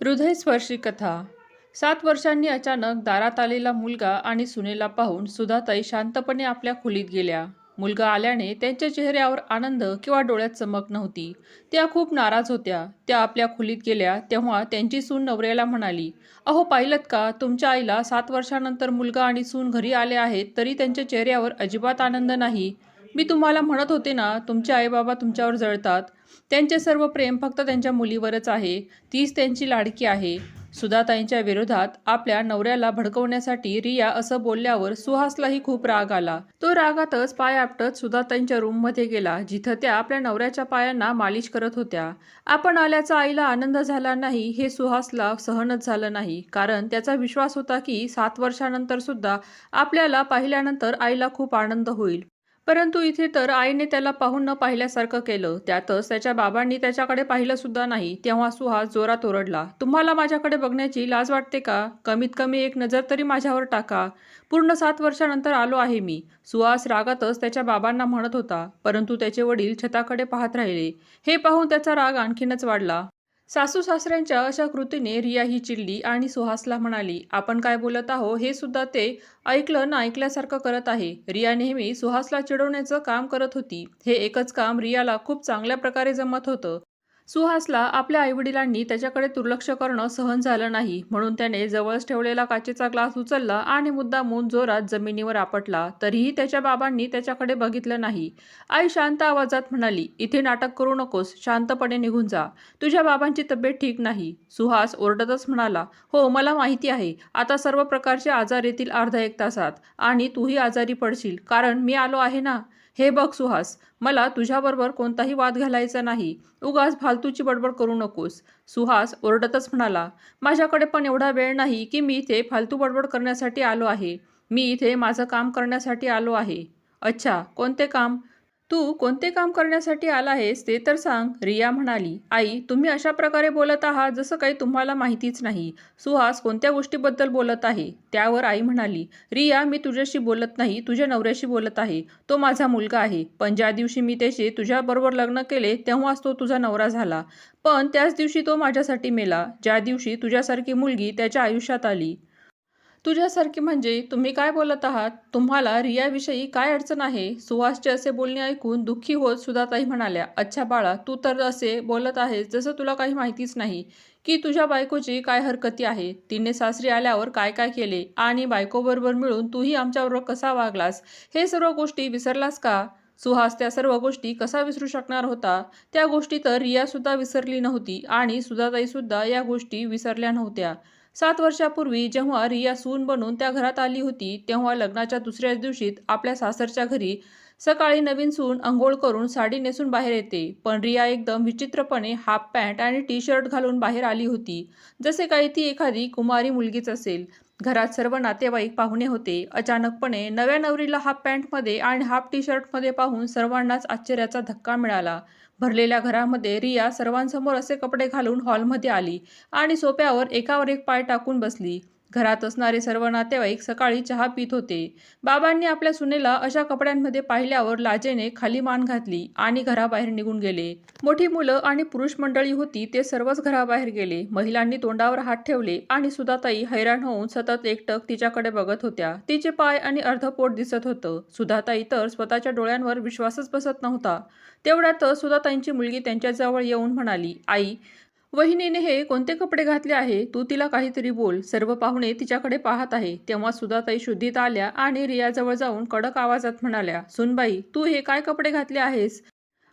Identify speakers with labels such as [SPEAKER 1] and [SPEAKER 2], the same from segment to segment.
[SPEAKER 1] हृदयस्पर्शी कथा सात वर्षांनी अचानक दारात आलेला मुलगा आणि सुनेला पाहून सुधाताई शांतपणे आपल्या खोलीत गेल्या. मुलगा आल्याने त्यांच्या चेहऱ्यावर आनंद किंवा डोळ्यात चमक नव्हती. त्या खूप नाराज होत्या. त्या आपल्या खोलीत गेल्या तेव्हा त्यांची सून नवऱ्याला म्हणाली अहो पाहिलं का? तुमच्या आईला सात वर्षानंतर मुलगा आणि सून घरी आले आहेत तरी त्यांच्या चेहऱ्यावर अजिबात आनंद नाही. मी तुम्हाला म्हणत होते ना तुमचे आईबाबा तुमच्यावर जळतात. त्यांचे सर्व प्रेम फक्त त्यांच्या मुलीवरच आहे. तीच त्यांची लाडकी आहे. सुधाताईंच्या विरोधात आपल्या नवऱ्याला भडकवण्यासाठी रिया असं बोलल्यावर सुहासलाही खूप राग आला. तो रागातच पाय आपटत सुधाताईंच्या रूममध्ये गेला जिथं त्या आपल्या नवऱ्याच्या पायांना मालिश करत होत्या. आपण आल्याचा आईला आनंद झाला नाही हे सुहासला सहनच झालं नाही. कारण त्याचा विश्वास होता की सात वर्षानंतर सुद्धा आपल्याला पाहिल्यानंतर आईला खूप आनंद होईल. परंतु इथे तर आईने त्याला पाहून न पाहिल्यासारखं केलं. त्यातच त्याच्या बाबांनी त्याच्याकडे पाहिलं सुद्धा नाही. तेव्हा सुहास जोरात ओरडला तुम्हाला माझ्याकडे बघण्याची लाज वाटते का? कमीत कमी एक नजर तरी माझ्यावर टाका. पूर्ण सात वर्षानंतर आलो आहे मी. सुहास रागातच त्याच्या बाबांना म्हणत होता परंतु त्याचे वडील छताकडे पाहत राहिले. हे पाहून त्याचा राग आणखीनच वाढला. सासू सासऱ्यांच्या अशा कृतीने रिया ही चिडली आणि सुहासला म्हणाली आपण काय बोलत आहो हे सुद्धा ते ऐकलं ना ऐकल्यासारखं करत आहे रिया नेहमी सुहासला चिडवण्याचं काम करत होती. हे एकच काम रियाला खूप चांगल्या प्रकारे जमत होतं. सुहासला आपल्या आईवडिलांनी त्याच्याकडे दुर्लक्ष करणं सहन झालं नाही. म्हणून त्याने जवळच ठेवलेला काचेचा ग्लास उचलला आणि मुद्दामून जोरात जमिनीवर आपटला. तरीही त्याच्या बाबांनी त्याच्याकडे बघितलं नाही. आई शांत आवाजात म्हणाली इथे नाटक करू नकोस शांतपणे निघून जा. तुझ्या बाबांची तब्येत ठीक नाही. सुहास ओरडतच म्हणाला हो मला माहिती आहे. आता सर्व प्रकारचे आजार येतील अर्धा एक तासात आणि तूही आजारी पडशील. कारण मी आलो आहे ना. हे बघ सुहास मला तुझ्याबरोबर कोणताही वाद घालायचा नाही. उगाच फालतूची बडबड करू नकोस. सुहास ओरडतच म्हणाला माझ्याकडे पण एवढा वेळ नाही की मी इथे फालतू बडबड करण्यासाठी आलो आहे. मी इथे माझं काम करण्यासाठी आलो आहे. अच्छा कोणते काम? तू कोणते काम करण्यासाठी आला आहेस ते तर सांग रिया म्हणाली. आई तुम्ही अशा प्रकारे बोलत आहात जसं काही तुम्हाला माहितीच नाही. सुहास कोणत्या गोष्टीबद्दल बोलत आहे? त्यावर आई म्हणाली रिया मी तुझ्याशी बोलत नाही तुझ्या नवऱ्याशी बोलत आहे. तो माझा मुलगा आहे. पण ज्या दिवशी मी त्याशी तुझ्याबरोबर लग्न केले तेव्हाच तो तुझा नवरा झाला. पण त्याच दिवशी तो माझ्यासाठी मेला. ज्या दिवशी तुझ्यासारखी मुलगी त्याच्या आयुष्यात आली. तुझ्यासारखी म्हणजे तुम्ही काय बोलत आहात? तुम्हाला रियाविषयी काय अडचण आहे? सुहासचे असे बोलणे ऐकून दुःखी होत सुधाताई म्हणाल्या अच्छा बाळा तू तर असे बोलत आहेस जसं तुला काही माहितीच नाही. की तुझ्या बायकोची काय हरकती आहे? तिने सासरी आल्यावर काय काय केले? आणि बायकोबरोबर मिळून तूही आमच्याबरोबर कसा वागलास? हे सर्व गोष्टी विसरलास का सुहास त्या सर्व गोष्टी कसा विसरू शकणार होता? त्या गोष्टी तर रियासुद्धा विसरली नव्हती आणि सुधाताईसुद्धा या गोष्टी विसरल्या नव्हत्या. सात वर्षापूर्वी जेव्हा रिया सून बनून त्या घरात आली होती तेव्हा लग्नाच्या दुसऱ्या दिवशीत आपल्या सासरच्या घरी सकाळी नवीन सून अंघोळ करून साडी नेसून बाहेर येते. पण रिया एकदम विचित्रपणे हाफ पॅन्ट आणि टी शर्ट घालून बाहेर आली होती. जसे काही ती एखादी कुमारी मुलगीच असेल. घरात सर्व नातेवाईक पाहुणे होते. अचानकपणे नव्या नवरीला हाफ पॅन्टमध्ये आणि हाफ टी शर्टमध्ये पाहून सर्वांनाच आश्चर्याचा धक्का मिळाला. भरलेल्या घरामध्ये रिया सर्वांसमोर असे कपडे घालून हॉलमध्ये आली आणि सोप्यावर एकावर एक पाय टाकून बसली. घरात असणारे सर्व नातेवाईक सकाळी चहा पित होते. बाबांनी आपल्या सुनेला अशा कपड्यांमध्ये पाहिल्यावर लाजेने खाली मान घातली आणि घराबाहेर निघून गेले. मोठी मुलं आणि पुरुष मंडळी होती ते सर्वच घराबाहेर गेले. महिलांनी तोंडावर हात ठेवले आणि सुधाताई हैराण होऊन सतत एकटक तिच्याकडे बघत होत्या. तिचे पाय आणि अर्धपोट दिसत होतं. सुधाताई तर स्वतःच्या डोळ्यांवर विश्वासच बसत नव्हता. तेवढ्यातच सुधाताईंची मुलगी त्यांच्याजवळ येऊन म्हणाली आई वहिनीने हे कोणते कपडे घातले आहे? तू तिला काहीतरी बोल. सर्व पाहुणे तिच्याकडे पाहत आहे. तेव्हा सुधाताई शुद्धीत आल्या आणि रियाजवळ जाऊन कडक आवाजात म्हणाल्या सुनबाई तू हे काय कपडे घातले आहेस?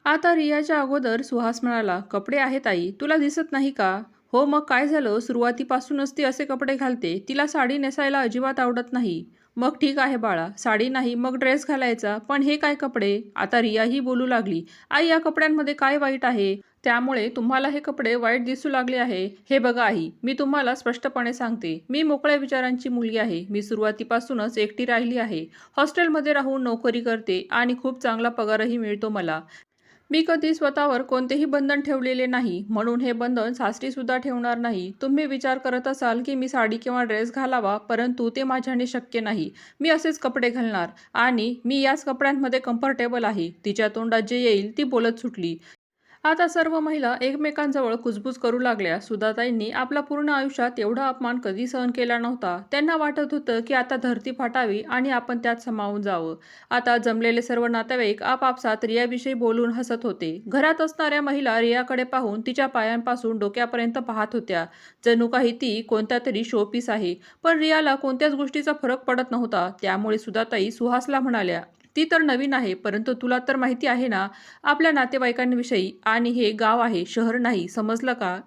[SPEAKER 1] आता रियाच्या अगोदर सुहास म्हणाला कपडे आहेत आई तुला दिसत नाही का? हो मग काय झालं? सुरुवातीपासूनच ती असे कपडे घालते. तिला साडी नेसायला अजिबात आवडत नाही. मग ठीक आहे बाळा. साडी नाही मग ड्रेस घालायचा. पण हे काय कपडे? आता रियाही बोलू लागली. आई या कपड्यांमध्ये काय वाईट आहे? त्यामुळे तुम्हाला हे कपडे वाईट दिसू लागले आहे. हे बघा आई मी तुम्हाला स्पष्टपणे सांगते. मी मोकळ्या विचारांची मुलगी आहे. मी सुरुवातीपासूनच एकटी राहिली आहे. हॉस्टेलमध्ये राहून नोकरी करते आणि खूप चांगला पगारही मिळतो मला. मी कधी स्वतःवर कोणतेही बंधन ठेवलेले नाही. म्हणून हे बंधन सासरीसुद्धा ठेवणार नाही. तुम्ही विचार करत असाल की मी साडी किंवा ड्रेस घालावा परंतु ते माझ्याने शक्य नाही. मी असेच कपडे घालणार आणि मी याच कपड्यांमध्ये कम्फर्टेबल आहे. तिच्या तोंडात जे येईल ती बोलत सुटली. आता सर्व महिला एकमेकांजवळ कुजबूज करू लागल्या. सुधाताईंनी आपला पूर्ण आयुष्यात एवढा अपमान कधी सहन केला नव्हता. त्यांना वाटत होतं की आता धरती फाटावी आणि आपण त्यात समावून जावं. आता जमलेले सर्व नातेवाईक आपापसात रियाविषयी बोलून हसत होते. घरात असणाऱ्या महिला रियाकडे पाहून तिच्या पायांपासून डोक्यापर्यंत पाहत होत्या. जणू काही ती कोणत्या तरी शोपीस आहे. पण रियाला कोणत्याच गोष्टीचा फरक पडत नव्हता. त्यामुळे सुधाताई सुहासला म्हणाल्या ती तर नवीन आहे परंतु तुला तर माहिती आहे ना आपल्या नातेवाईकांविषयी आणि हे गाव आहे शहर नाही समजलं का?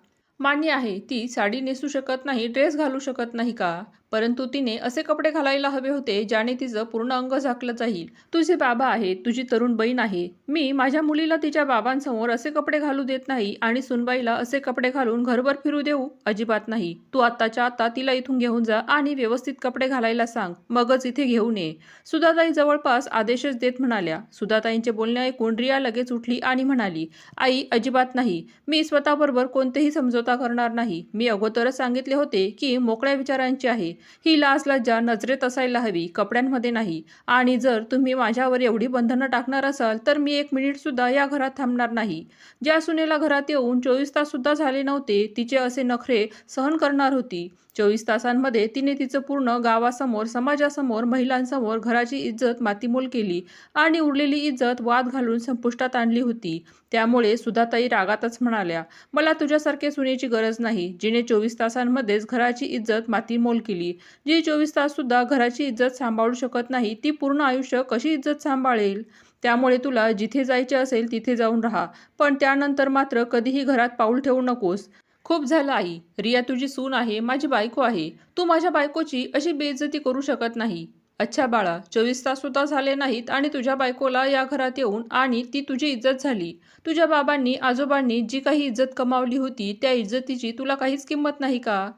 [SPEAKER 1] मान्य आहे ती साडी नेसू शकत नाही ड्रेस घालू शकत नाही का? परंतु तिने असे कपडे घालायला हवे होते ज्याने तिचं पूर्ण अंग झाकलं जाईल. तुझे बाबा आहे तुझी तरुण बहीण आहे. मी माझ्या मुलीला तिच्या बाबांसमोर असे कपडे घालू देत नाही आणि सुनबाईला असे कपडे घालून घरभर फिरू देऊ अजिबात नाही. तू आत्ताच्या आत्ता तिला इथून घेऊन जा आणि व्यवस्थित कपडे घालायला सांग. मगच इथे घेऊन ये. सुधाताई जवळपास आदेशच देत म्हणाल्या. सुधाताईंचे बोलणे ऐकून रिया लगेच उठली आणि म्हणाली आई अजिबात नाही. मी स्वतःबरोबर कोणतेही समझोता करणार नाही. मी अगोदरच सांगितले होते की मोकळ्या विचारांची आहे. ही लाज लज्जा नजरेत असायला हवी कपड्यांमध्ये नाही. आणि जर तुम्ही माझ्यावर एवढी बंधनं टाकणार असाल तर मी एक मिनिटसुद्धा या घरात थांबणार नाही. ज्या सुनेला घरात येऊन चोवीस ताससुद्धा झाले नव्हते तिचे असे नखरे सहन करणार होती. चोवीस तासांमध्ये तिने तिचं पूर्ण गावासमोर समाजासमोर महिलांसमोर घराची इज्जत मातीमोल केली आणि उरलेली इज्जत वाद घालून संपुष्टात आणली होती. त्यामुळे सुधाताई रागातच म्हणाल्या मला तुझ्यासारखे सुनेची गरज नाही. जिने चोवीस तासांमध्येच घराची इज्जत मातीमोल केली. जी चोवीस ताससुद्धा घराची इज्जत सांभाळू शकत नाही ती पूर्ण आयुष्य कशी इज्जत सांभाळेल? त्यामुळे तुला जिथे जायचे असेल तिथे जाऊन राहा. पण त्यानंतर मात्र कधीही घरात पाऊल ठेवू नकोस. खूप झालं आई. रिया तुझी सून आहे माझी बायको आहे. तू माझ्या बायकोची अशी बेइज्जती करू शकत नाही. अच्छा बाळा चोवीस तास सुद्धा झाले नाहीत आणि तुझ्या बायकोला या घरात येऊन आणि ती तुझी इज्जत झाली. तुझ्या बाबांनी आजोबांनी जी काही इज्जत कमावली होती त्या इज्जतीची तुला काहीच किंमत नाही का?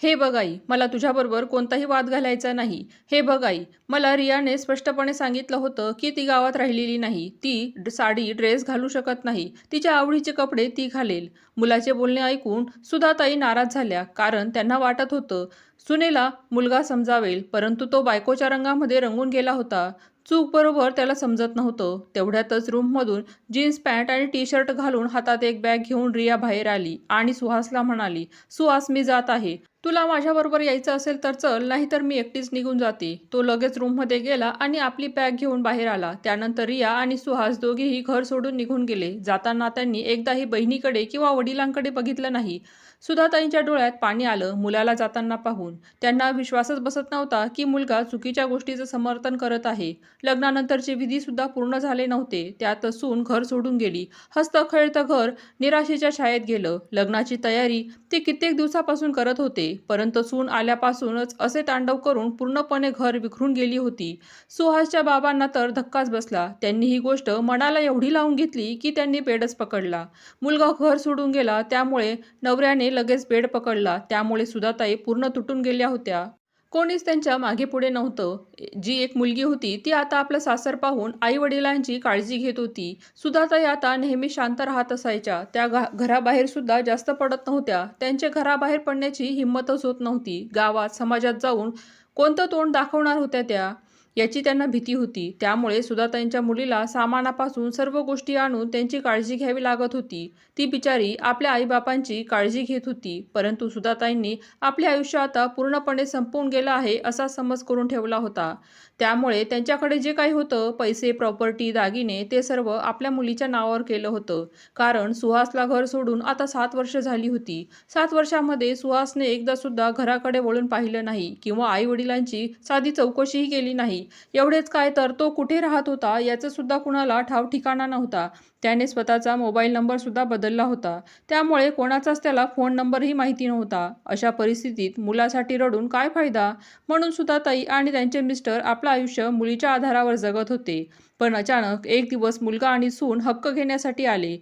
[SPEAKER 1] हे बघ आई मला तुझ्याबरोबर कोणताही वाद घालायचा नाही. हे बघ आई मला रियाने स्पष्टपणे सांगितलं होतं की ती गावात राहिलेली नाही. ती साडी ड्रेस घालू शकत नाही. तिच्या आवडीचे कपडे ती घालेल. मुलाचे बोलणे ऐकून सुधाताई नाराज झाल्या कारण त्यांना वाटत होतं सुनेला मुलगा समजावेल परंतु तो बायकोच्या रंगामध्ये रंगून गेला होता. चूक बरोबर त्याला समजत नव्हतं. तेवढ्यातच रूममधून जीन्स पॅन्ट आणि टी शर्ट घालून हातात एक बॅग घेऊन रिया बाहेर आली आणि सुहासला म्हणाली सुहास मी जात आहे. तुला माझ्याबरोबर यायचं असेल तर चल नाहीतर मी एकटीच निघून जाते. तो लगेच रूममध्ये गेला आणि आपली बॅग घेऊन बाहेर आला. त्यानंतर रिया आणि सुहास दोघेही घर सोडून निघून गेले. जाताना त्यांनी एकदाही बहिणीकडे किंवा वडिलांकडे बघितलं नाही. सुधाताईंच्या डोळ्यात पाणी आलं मुलाला जाताना पाहून. त्यांना विश्वासच बसत नव्हता की मुलगा चुकीच्या गोष्टीचं समर्थन करत आहे. लग्नानंतरचे विधी सुद्धा पूर्ण झाले नव्हते. त्यात सून घर सोडून गेली. हस्तखेळतं घर निराशेच्या छायेत गेलं. लग्नाची तयारी ते कित्येक दिवसापासून करत होते. परंतु सून आल्यापासूनच असे तांडव करून पूर्णपणे घर विखरून गेली होती. सुहासच्या बाबांना तर धक्काच बसला. त्यांनी ही गोष्ट मनाला एवढी लावून घेतली की त्यांनी बेडच पकडला. मुलगा घर सोडून गेला. त्यामुळे नवऱ्याने लगेच बेड पकडला. त्यामुळे सुधाताई पूर्ण तुटून गेल्या होत्या. कोणीच त्यांच्या मागे पुढे नव्हतं. जी एक मुलगी होती ती आता आपलं सासर पाहून आई वडिलांची काळजी घेत होती. सुधाताई आता नेहमी शांत राहत असायच्या. त्या घा घराबाहेर सुद्धा जास्त पडत नव्हत्या. त्यांच्या घराबाहेर पडण्याची हिंमतच होत नव्हती. गावात समाजात जाऊन कोणतं तोंड दाखवणार होत्या त्या? याची त्यांना भीती होती. त्यामुळे सुधाताईंच्या मुलीला सामानापासून सर्व गोष्टी आणून त्यांची काळजी घ्यावी लागत होती. ती बिचारी आपल्या आईबापांची काळजी घेत होती परंतु सुधाताईंनी आपले आयुष्य आता पूर्णपणे संपवून गेलं आहे असा समज करून ठेवला होता. त्यामुळे त्यांच्याकडे जे काही होतं पैसे प्रॉपर्टी दागिने ते सर्व आपल्या मुलीच्या नावावर केलं होतं. कारण सुहासला घर सोडून आता सात वर्ष झाली होती. सात वर्षामध्ये सुहासने एकदा सुद्धा घराकडे वळून पाहिलं नाही किंवा आई वडिलांची साधी चौकशीही केली नाही. एवढेच काय तर तो कुठे राहत होता याचं सुद्धा कुणाला ठाव ठिकाणा नव्हता. त्याने स्वतःचा मोबाईल नंबर सुद्धा बदलला होता. त्यामुळे कोणाचाच त्याला फोन नंबरही माहिती नव्हता. अशा परिस्थितीत मुलासाठी रडून काय फायदा? म्हणून सुद्धा ताई आणि त्यांचे मिस्टर आपलं आयुष्य मुलीच्या आधारावर जगत होते. पण अचानक एक दिवस मुलगा आणि सून हक्क घेण्यासाठी आले.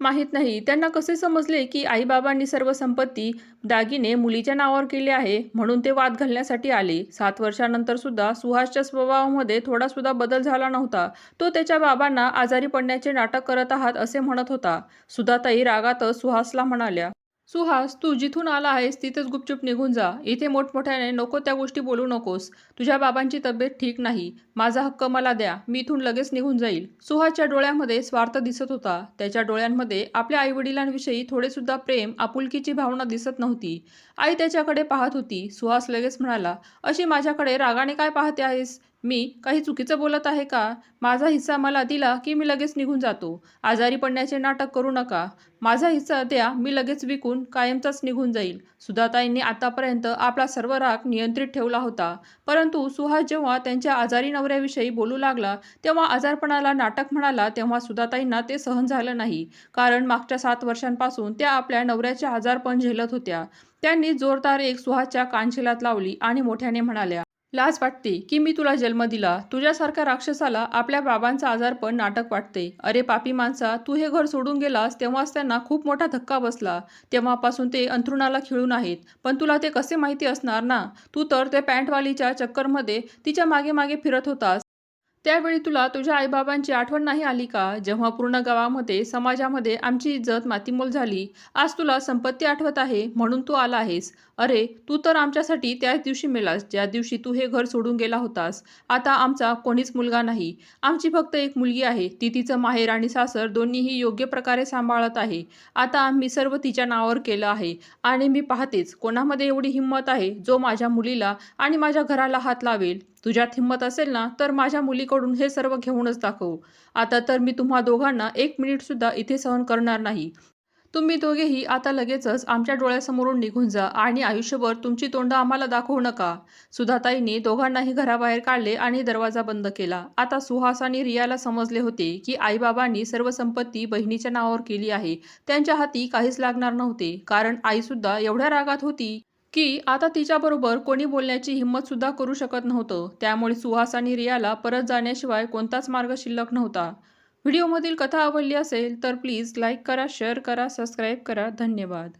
[SPEAKER 1] माहीत नाही त्यांना कसे समजले की आईबाबांनी सर्व संपत्ती दागिने मुलीच्या नावावर केले आहे म्हणून ते वाद घालण्यासाठी आले. सात वर्षानंतर सुद्धा सुहासच्या स्वभावामध्ये थोडा सुद्धा बदल झाला नव्हता. तो त्याच्या बाबांना आजारी पडण्याचे नाटक करत आहात असे म्हणत होता. सुधाताई रागातच सुहासला म्हणाल्या सुहास तू जिथून आला आहेस तिथेच गुपचूप निघून जा. इथे मोठमोठ्याने नको त्या गोष्टी बोलू नकोस. तुझ्या बाबांची तब्येत ठीक नाही. माझा हक्क मला द्या. मी इथून लगेच निघून जाईल. सुहासच्या डोळ्यामध्ये स्वार्थ दिसत होता. त्याच्या डोळ्यांमध्ये आपल्या आईवडिलांविषयी थोडेसुद्धा प्रेम आपुलकीची भावना दिसत नव्हती. आई त्याच्याकडे पाहत होती. सुहास लगेच म्हणाला अशी माझ्याकडे रागाने काय पाहते आहेस? मी काही चुकीचं बोलत आहे का? माझा हिस्सा मला दिला की मी लगेच निघून जातो. आजारी पडण्याचे नाटक करू नका. माझा हिस्सा द्या मी लगेच विकून कायमचाच निघून जाईल. सुधाताईंनी आतापर्यंत आपला सर्व राग नियंत्रित ठेवला होता. परंतु सुहास जेव्हा त्यांच्या आजारी नवऱ्याविषयी बोलू लागला तेव्हा आजारपणाला नाटक म्हणाला तेव्हा सुधाताईंना ते सहन झालं नाही. कारण मागच्या सात वर्षांपासून त्या आपल्या नवऱ्याचे आजारपण झेलत होत्या. त्यांनी जोरदार एक सुहासच्या कानशिलात लावली आणि मोठ्याने म्हणाल्या लाज वाटते की मी तुला जन्म दिला. तुझ्यासारख्या राक्षसाला आपल्या बाबांचं आजारपण नाटक वाटते. अरे पापी माणसा तू हे घर सोडून गेलास तेव्हाच त्यांना खूप मोठा धक्का बसला. तेव्हापासून ते अंथरुणाला खिळून आहेत. पण तुला ते कसे माहिती असणार ना? तू तर त्या पॅन्टवालीच्या चक्करमध्ये तिच्यामागे मागे फिरत होतास. त्यावेळी तुला तुझ्या आईबाबांची आठवण नाही आली का? जेव्हा पूर्ण गावामध्ये समाजामध्ये आमची इज्जत मातीमोल झाली आज तुला संपत्ती आठवत आहे म्हणून तू आला आहेस. अरे तू तर आमच्यासाठी त्याच दिवशी मेलास ज्या दिवशी तू हे घर सोडून गेला होतास. आता आमचा कोणीच मुलगा नाही. आमची फक्त एक मुलगी आहे. ती तिचं माहेर आणि सासर दोन्हीही योग्य प्रकारे सांभाळत आहे. आता आम्ही सर्व तिच्या नावावर केलं आहे आणि मी पाहतेच कोणामध्ये एवढी हिंमत आहे जो माझ्या मुलीला आणि माझ्या घराला हात लावेल. तुझ्यात हिंमत असेल ना तर माझ्या मुलीकडून हे सर्व घेऊनच दाखव. आता तर मी तुम्हा दोघांना एक मिनिटसुद्धा इथे सहन करणार नाही. तुम्ही दोघेही आता लगेचच आमच्या डोळ्यासमोरून निघून जा आणि आयुष्यभर तुमची तोंड आम्हाला दाखवू नका. सुधाताईंनी दोघांनाही घराबाहेर काढले आणि दरवाजा बंद केला. आता सुहास आणि रियाला समजले होते की आईबाबांनी सर्व संपत्ती बहिणीच्या नावावर केली आहे. त्यांच्या हाती काहीच लागणार नव्हते. कारण आईसुद्धा एवढ्या रागात होती. की आता तिच्याबरोबर कोणी बोलण्याची हिंमत सुद्धा करू शकत नव्हतं. त्यामुळे सुहास आणि रियाला परत जाण्याशिवाय कोणताच मार्ग शिल्लक नव्हता. व्हिडिओमधील कथा आवडली असेल तर प्लीज लाईक करा शेअर करा सबस्क्राईब करा. धन्यवाद.